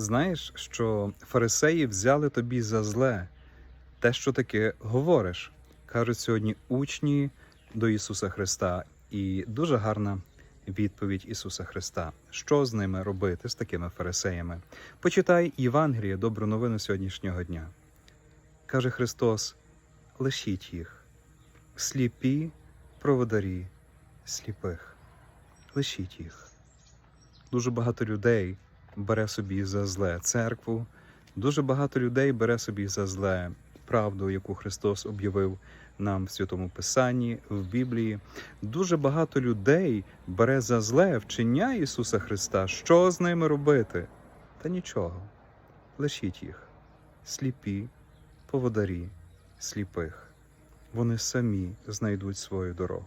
знаєш, що фарисеї взяли тобі за зле те, що таке говориш, кажуть сьогодні учні до Ісуса Христа. І дуже гарна відповідь Ісуса Христа. Що з ними робити, з такими фарисеями? Почитай Євангеліє, добру новину сьогоднішнього дня. Каже Христос: лишіть їх, сліпі проводарі сліпих. Лишіть їх. Дуже багато людей бере собі за зле церкву, дуже багато людей бере собі за зле правду, яку Христос об'явив нам в Святому Писанні, в Біблії. Дуже багато людей бере за зле вчення Ісуса Христа. Що з ними робити? Та нічого. Лишіть їх. Сліпі, поводарі, сліпих. Вони самі знайдуть свою дорогу.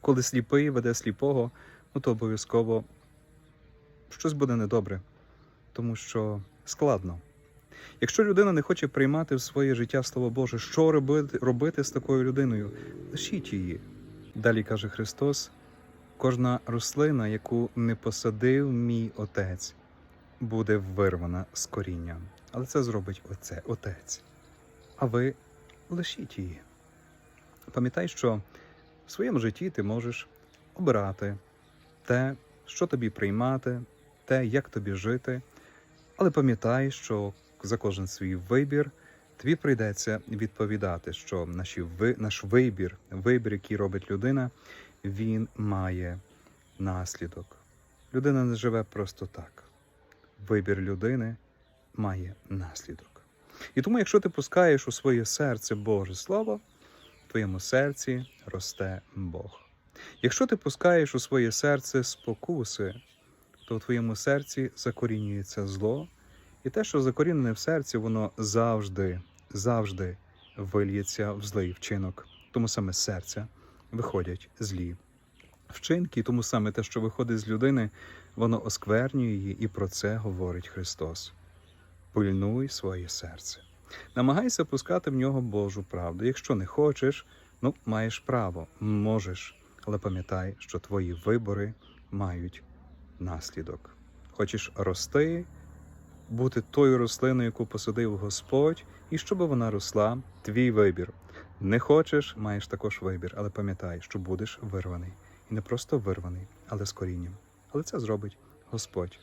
Коли сліпий веде сліпого, ну то обов'язково щось буде недобре, тому що складно. Якщо людина не хоче приймати в своє життя Слово Боже, що робити, робити з такою людиною? Лишіть її. Далі каже Христос: кожна рослина, яку не посадив мій отець, буде вирвана з корінням. Але це зробить оце, отець. А ви лишіть її. Пам'ятай, що в своєму житті ти можеш обирати те, що тобі приймати, те, як тобі жити. Але пам'ятай, що за кожен свій вибір тобі прийдеться відповідати, що наші наш вибір, вибір, який робить людина, він має наслідок. Людина не живе просто так. Вибір людини має наслідок. І тому, якщо ти пускаєш у своє серце Боже Слово, в твоєму серці росте Бог. Якщо ти пускаєш у своє серце спокуси, то в твоєму серці закорінюється зло, і те, що закорінене в серці, воно завжди, завжди вильється в злий вчинок. Тому саме з серця виходять злі вчинки, тому саме те, що виходить з людини, воно осквернює її, і про це говорить Христос. Пильнуй своє серце. Намагайся пускати в нього Божу правду. Якщо не хочеш, ну маєш право, можеш, але пам'ятай, що твої вибори мають наслідок. Хочеш рости, бути тою рослиною, яку посадив Господь, і щоб вона росла, твій вибір. Не хочеш, маєш також вибір, але пам'ятай, що будеш вирваний. І не просто вирваний, але з корінням. Але це зробить Господь.